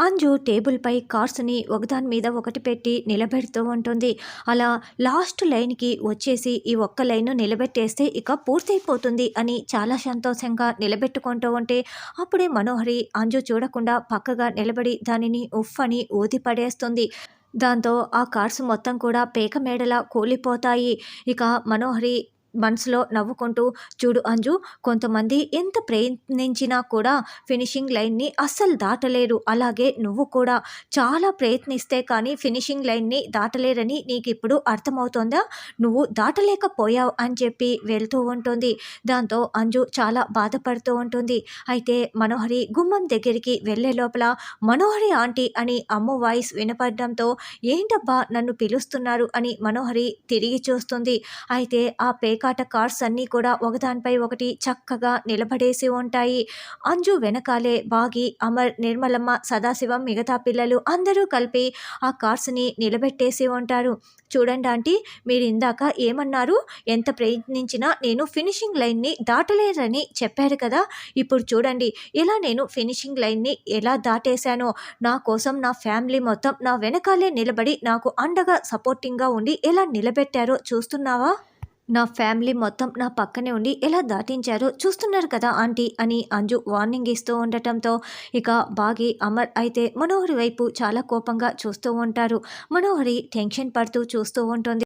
అంజు టేబుల్పై కార్స్ని ఒకదాని మీద ఒకటి పెట్టి నిలబెడుతూ ఉంటుంది. అలా లాస్ట్ లైన్కి వచ్చేసి ఈ ఒక్క లైన్ నిలబెట్టేస్తే ఇక పూర్తయిపోతుంది అని చాలా సంతోషంగా నిలబెట్టుకుంటూ ఉంటే అప్పుడే మనోహరి అంజు చూడకుండా పక్కగా నిలబడి దానిని ఉఫ్ అని ఊది పడేస్తుంది. దాంతో ఆ కార్స్ మొత్తం కూడా పేక మేడలా కూలిపోతాయి. ఇక మనోహరి మనసులో నవ్వుకుంటూ చూడు అంజు కొంతమంది ఎంత ప్రయత్నించినా కూడా ఫినిషింగ్ లైన్ని అస్సలు దాటలేరు. అలాగే నువ్వు కూడా చాలా ప్రయత్నిస్తే కానీ ఫినిషింగ్ లైన్ని దాటలేరని నీకు ఇప్పుడు అర్థమవుతోందా? నువ్వు దాటలేకపోయావు అని చెప్పి వెళ్తూ ఉంటుంది. దాంతో అంజు చాలా బాధపడుతూ ఉంటుంది. అయితే మనోహరి గుమ్మం దగ్గరికి వెళ్ళే లోపల మనోహరి ఆంటీ అని అమ్మ వాయిస్ వినపడడంతో ఏంటబ్బా నన్ను పిలుస్తున్నారు అని మనోహరి తిరిగి చూస్తుంది. అయితే ఆ పే పేకాట కార్స్ అన్నీ కూడా ఒకదానిపై ఒకటి చక్కగా నిలబడేసి ఉంటాయి. అంజు వెనకాలే బాగి అమర్ నిర్మలమ్మ సదాశివం మిగతా పిల్లలు అందరూ కలిపి ఆ కార్స్ని నిలబెట్టేసి ఉంటారు. చూడండి ఆంటీ మీరు ఇందాక ఏమన్నారు? ఎంత ప్రయత్నించినా నేను ఫినిషింగ్ లైన్ని దాటలేరని చెప్పారు కదా? ఇప్పుడు చూడండి ఇలా నేను ఫినిషింగ్ లైన్ని ఎలా దాటేశానో. నా కోసం నా ఫ్యామిలీ మొత్తం నా వెనకాలే నిలబడి నాకు అండగా సపోర్టింగ్గా ఉండి ఎలా నిలబెట్టారో చూస్తున్నావా? నా ఫ్యామిలీ మొత్తం నా పక్కనే ఉండి ఎలా దాటించారో చూస్తున్నారు కదా ఆంటీ అని అంజు వార్నింగ్ ఇస్తూ ఉండటంతో ఇక బాగి అమర్ అయితే మనోహరి వైపు చాలా కోపంగా చూస్తూ ఉంటారు. మనోహరి టెన్షన్ పడుతూ చూస్తూ ఉంటుంది.